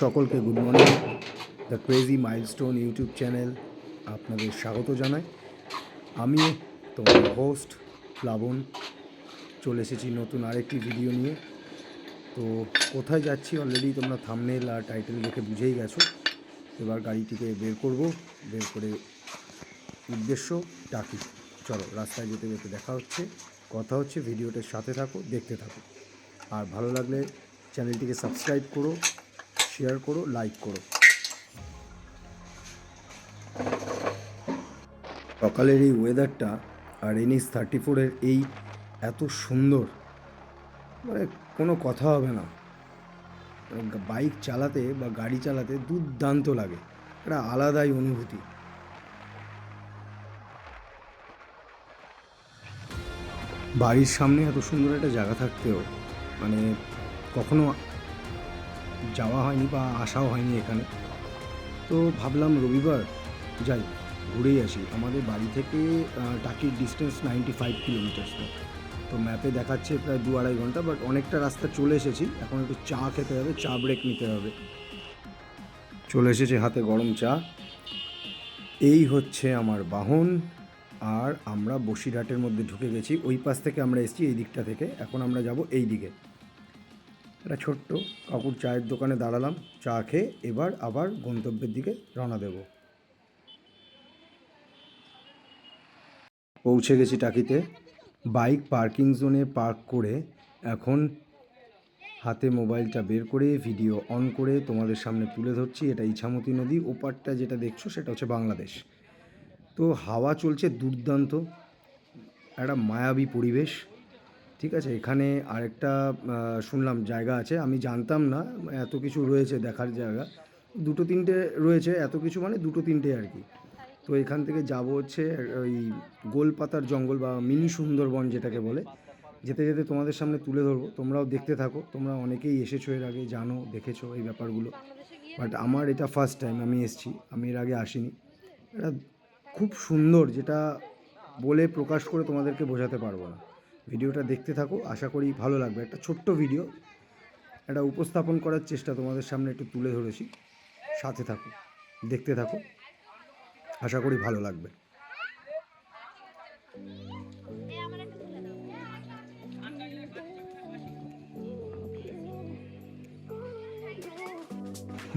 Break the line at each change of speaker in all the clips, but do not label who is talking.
সকলকে good morning the crazy milestone YouTube channel আপনাদের স্বাগত জানাই। আমি তোমার হোস্ট প্লাবন, চলে এসেছি নতুন আরেকটি ভিডিও নিয়ে। তো কোথায় যাচ্ছি অলরেডি তোমরা থামনেল আর টাইটেল দেখে বুঝেই গেছো। এবার গাড়িটিকে বের করব, বের করে উদ্দেশ্য ডাকি চলো, রাস্তায় যেতে যেতে দেখা হচ্ছে, কথা হচ্ছে ভিডিওটার সাথে থাকো, দেখতে থাকো। আর ভালো লাগলে চ্যানেলটিকে সাবস্ক্রাইব করো শেয়ার করো লাইক করো। সকালের এই ওয়েদারটা আর এনএস থার্টি ফোরের এই এত সুন্দর মানে কোনো কথা হবে না। মানে বাইক চালাতে বা গাড়ি চালাতে দুর্দান্ত লাগে, একটা আলাদাই অনুভূতি। বাড়ির সামনে এত সুন্দর একটা জায়গা থাকতেও মানে কখনো যাওয়া হয়নি বা আসাও হয়নি এখানে। তো ভাবলাম রবিবার যাই, ঘুরেই আসি। আমাদের বাড়ি থেকে টাকির ডিস্টেন্স নাইনটি ফাইভ কিলোমিটার্স তো ম্যাপে দেখাচ্ছে প্রায় দু আড়াই ঘণ্টা বাট অনেকটা রাস্তা চলে এসেছি। এখন একটু চা খেতে হবে, চা ব্রেক নিতে হবে। চলে এসেছে হাতে গরম চা। এই হচ্ছে আমার বাহন, আর আমরা বসিরহাটের মধ্যে ঢুকে গেছি। ওই পাশ থেকে আমরা এসেছি, এই দিকটা থেকে। এখন আমরা যাব এই দিকে। একটা ছোট্ট কাকুর চায়ের দোকানে দাঁড়ালাম, চা খেয়ে এবার আবার গন্তব্যের দিকে রওনা দেব। পৌঁছে গেছি টাকিতে। বাইক পার্কিং জোনে পার্ক করে এখন হাতে মোবাইলটা বের করে, ভিডিও অন করে তোমাদের সামনে তুলে ধরছি। এটা ইছামতি নদী, ওপারটা যেটা দেখছ সেটা হচ্ছে বাংলাদেশ। তো হাওয়া চলছে দুর্দান্ত, একটা মায়াবী পরিবেশ। ঠিক আছে, এখানে আরেকটা শুনলাম, জায়গা আছে, আমি জানতাম না, এত কিছু রয়েছে দেখার জায়গা। দুটো তিনটে রয়েছে, এত কিছু মানে দুটো তিনটে আর কি। তো এখান থেকে যাব হচ্ছে, ওই গোলপাতার জঙ্গল বা মিনি সুন্দরবন যেটাকে বলে, যেতে যেতে তোমাদের সামনে তুলে ধরবো। তোমরাও দেখতে থাকো, তোমরা অনেকেই এসেছ এর আগে, জানো, দেখেছ এই ব্যাপারগুলো। বাট আমার এটা ফার্স্ট টাইম আমি এসেছি, আমি এর আগে আসিনি। এটা খুব সুন্দর, যেটা বলে প্রকাশ করে তোমাদেরকে বোঝাতে পারব না। ভিডিওটা দেখতে থাকো, আশা করি ভালো লাগবে। একটা ছোট্ট ভিডিও, একটা উপস্থাপন করার চেষ্টা তোমাদের সামনে একটু তুলে ধরেছি। সাথে থাকো, দেখতে থাকো, আশা করি ভালো লাগবে।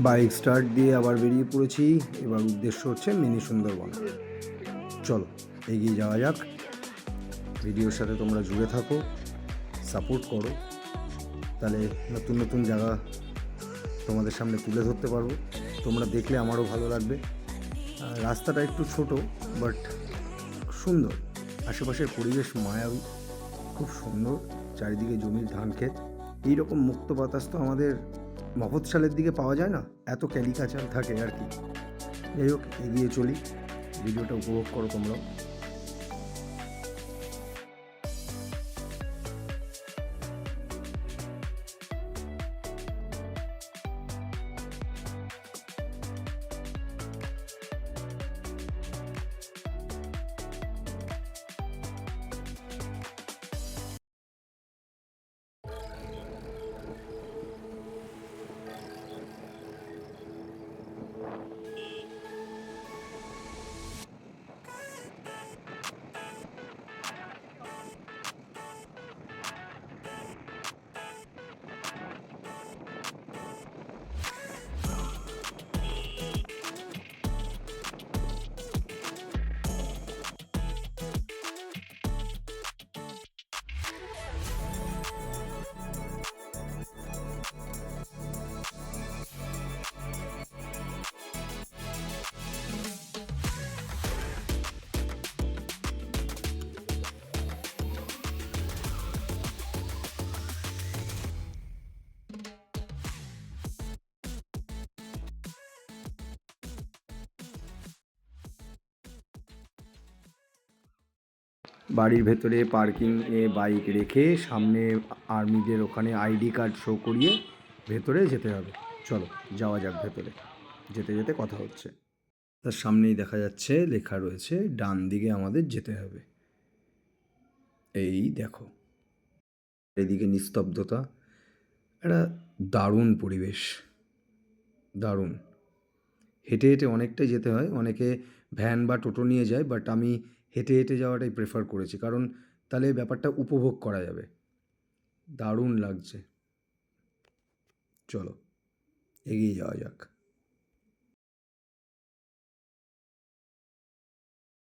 বাইক স্টার্ট দিয়ে আবার বেরিয়ে পড়েছি, এবার উদ্দেশ্য হচ্ছে মিনি সুন্দরবন। চলো, এগিয়ে যাওয়া যাক। ভিডিওর সাথে তোমরা জুড়ে থাকো সাপোর্ট করো, তাহলে নতুন নতুন জায়গা তোমাদের সামনে তুলে ধরতে পারব। তোমরা দেখলে আমারও ভালো লাগবে। রাস্তাটা একটু ছোট বাট সুন্দর। আশেপাশের পরিবেশ মায়াবী, খুব সুন্দর। চারিদিকে জমির ধান ক্ষেত। এইরকম মুক্ত বাতাস তো আমাদের মফৎসালের দিকে পাওয়া যায় না? এত ক্যালিকাচাল থাকে আর কি। যাই হোক, এগিয়ে চলি। ভিডিওটা উপভোগ করো তোমরাও। বাড়ির ভেতরে পার্কিংয়ে বাইক রেখে সামনে আর্মিদের ওখানে আইডি কার্ড শো করিয়ে ভেতরে যেতে হবে। চলো, যাওয়া যাক ভেতরে। যেতে যেতে কথা হচ্ছে। তার সামনেই দেখা যাচ্ছে, লেখা রয়েছে, ডান দিকে আমাদের যেতে হবে। এই দেখো। এদিকে নিস্তব্ধতা। একটা দারুণ পরিবেশ। দারুণ। হেঁটে হেঁটে অনেকটাই যেতে হয়। অনেকে ভ্যান বা টোটো নিয়ে যায়, বাট আমি হেঁটে হেঁটে যাওয়াটাই প্রেফার করেছি। কারণ তাহলে ব্যাপারটা উপভোগ করা যাবে। দারুণ লাগছে। চলো, এগিয়ে যাওয়া যাক।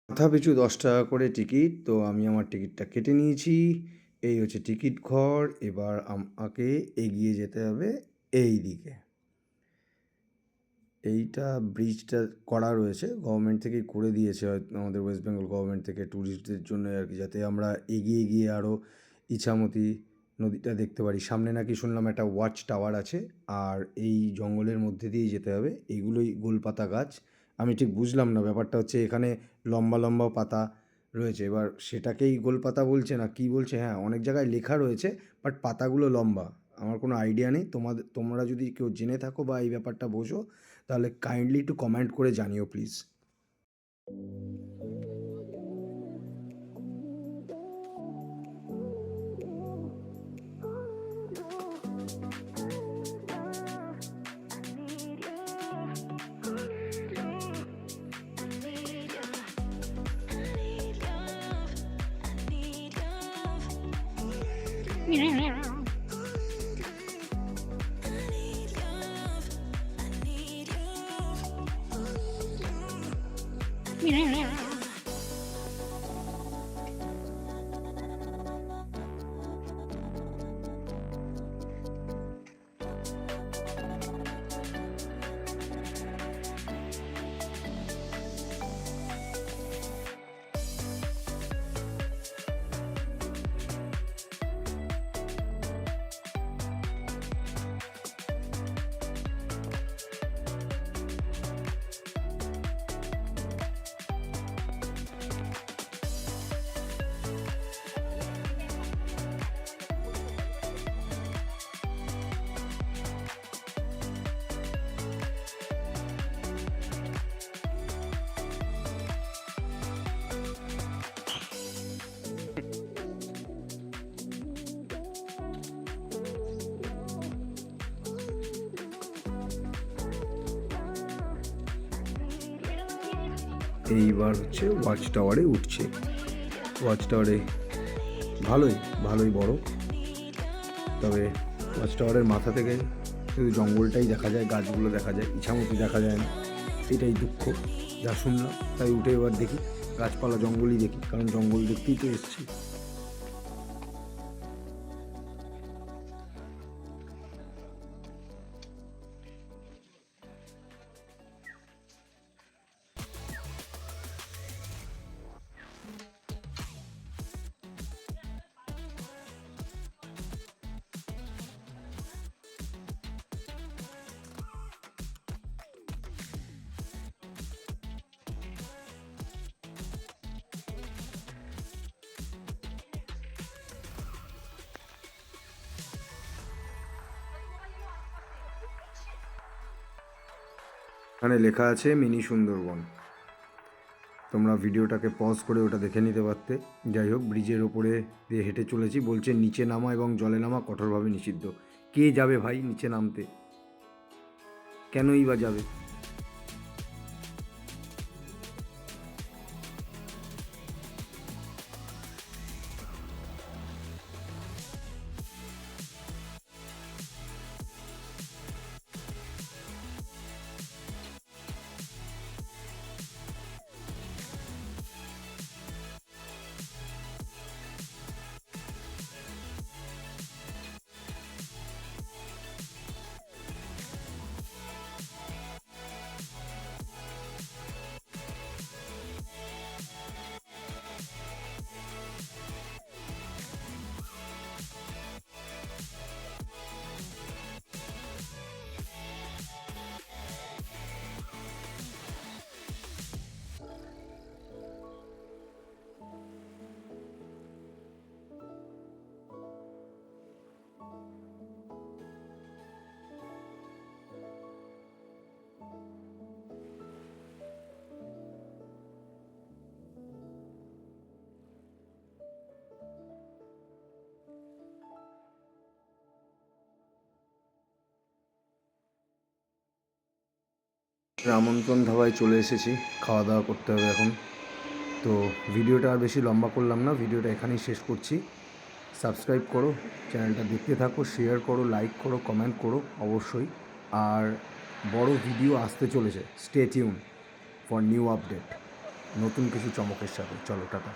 মাথা পিছু দশ টাকা করে টিকিট, তো আমি আমার টিকিটটা কেটে নিয়েছি। এই হচ্ছে টিকিট ঘর। এবার আমাকে এগিয়ে যেতে হবে এই দিকে এইটা ব্রিজটা করা রয়েছে। গভর্নমেন্ট থেকেই করে দিয়েছে হয়তো আমাদের ওয়েস্ট বেঙ্গল গভর্নমেন্ট থেকে। ট্যুরিস্টদের জন্য আর কি, যাতে আমরা এগিয়ে গিয়ে আরও ইছামতি নদীটা দেখতে পারি। সামনে নাকি শুনলাম একটা ওয়াচ টাওয়ার আছে, আর এই জঙ্গলের মধ্যে দিয়েই যেতে হবে। এইগুলোই গোলপাতা গাছ। আমি ঠিক বুঝলাম না, ব্যাপারটা হচ্ছে এখানে লম্বা লম্বা পাতা রয়েছে। এবার সেটাকেই গোলপাতা বলছে না কি বলছে? হ্যাঁ অনেক জায়গায় লেখা রয়েছে বাট পাতাগুলো লম্বা। আমার কোনো আইডিয়া নেই। তোমাদের তোমরা যদি কেউ জেনে থাকো বা এই ব্যাপারটা বোঝো তাহলে কাইন্ডলি একটু কমেন্ট করে জানিও প্লিজ 你。এইবার হচ্ছে ওয়াচ টাওয়ারে উঠছে। ওয়াচ টাওয়ারে ভালোই ভালোই বড়। তবে ওয়াচ টাওয়ারের মাথা থেকে শুধু জঙ্গলটাই দেখা যায়, গাছগুলো দেখা যায় ইছামতি দেখা যায় না। এটাই দুঃখ, যা শুনলাম, তাই উঠে এবার দেখি। গাছপালা জঙ্গলই দেখি, কারণ জঙ্গল দেখতেই তো এসেছি। এখানে লেখা আছে মিনি সুন্দরবন। তোমরা ভিডিওটাকে পজ করে ওটা দেখে নিতে পারতে। যাই হোক, ব্রিজের ওপরে দিয়ে হেঁটে চলেছি। বলছে, নিচে নামা এবং জলে নামা কঠোরভাবে নিষিদ্ধ। কে যাবে ভাই নিচে নামতে? কেনই বা যাবে? আমন্ত্রণ ধাবায় চলে এসেছি খাওয়া দাওয়া করতে হবে এখন। তো ভিডিওটা আর বেশি লম্বা করলাম না, ভিডিওটা এখানেই শেষ করছি। সাবস্ক্রাইব করো, চ্যানেলটা দেখতে থাকো শেয়ার করো লাইক করো কমেন্ট করো অবশ্যই। আর বড় ভিডিও আসতে চলেছে stay tune for new update নতুন কিছু চমকের সাথে। চলো, টাটা।